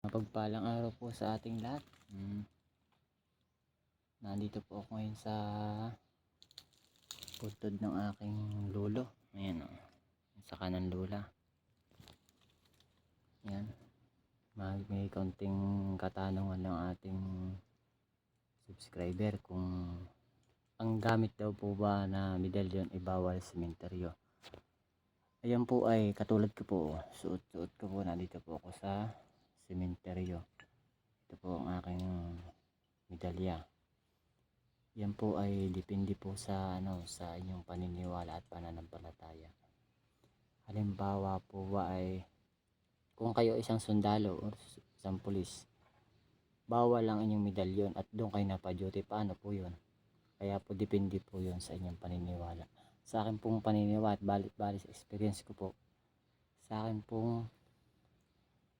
Mapagpalang araw po sa ating lahat. Mm. Nandito po ako ngayon sa puntod ng aking lolo. Ayan o. Sa kanan lula. Ayan. May, may kaunting katanungan ng ating subscriber kung ang gamit daw po ba na medalyon ay bawal sa sementeryo. Ayan po ay katulad ko po. Suot-suot ko po. Nandito po ako sa sementeryo. Ito po ang aking medalya. Yan po ay depende po sa ano sa inyong paniniwala at pananampalataya. Halimbawa po ba ay kung kayo isang sundalo o isang pulis, bawal ang inyong medalyon at doon kayo napa-duty. Paano po yun? Kaya po depende po yun sa inyong paniniwala. Sa akin pong paniniwala at balik-balik sa experience ko po, sa akin pong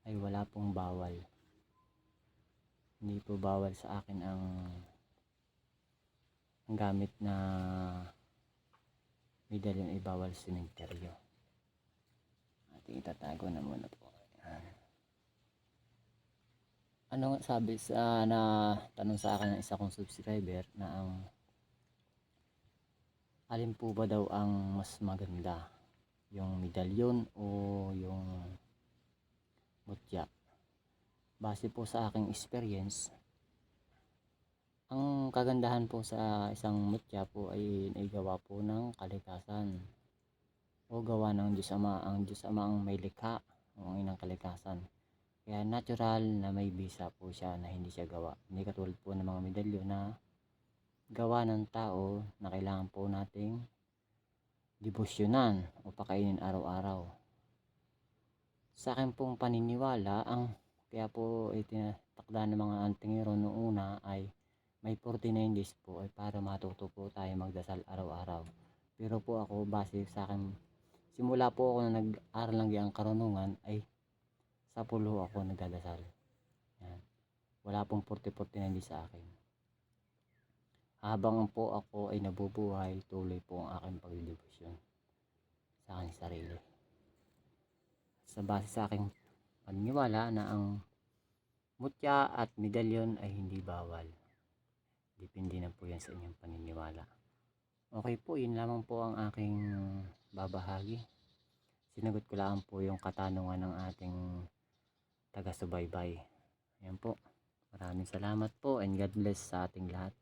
ay wala pong bawal. Hindi po bawal sa akin ang ang gamit na medalyon ay bawal sa sementeryo. Ating itatago na muna po. Ano nga sabi sa na tanong sa akin ng isa kong subscriber na ang alin po ba daw ang mas maganda? Yung medalyon o yung mutya. Base po sa aking experience, ang kagandahan po sa isang mutya po ay naigawa po ng kalikasan o gawa ng Diyos Ama. Ang Diyos Ama ang may likha, ang inang kalikasan. Kaya natural na may bisa po siya na hindi siya gawa. Hindi katulad po ng mga medalyo na gawa ng tao na kailangan po nating debosyonan o pakainin araw-araw sa akin pong paniniwala, ang kaya po itinatakda ng mga antingero noong una ay may 49 days po ay para matuto po tayo magdasal araw-araw. Pero po ako base sa akin, simula po ako na nag-aral lang ang karunungan ay sa pulo ako nagdadasal. Yan. Wala pong 40-49 days sa akin. Habang po ako ay nabubuhay, tuloy po ang aking pagdedebosyon sa aking sarili sa base sa aking paniniwala na ang mutya at medalyon ay hindi bawal. Depende na po yan sa inyong paniniwala. Okay po, yun lamang po ang aking babahagi. Sinagot ko lang po yung katanungan ng ating taga-subaybay. Ayan po. Maraming salamat po and God bless sa ating lahat.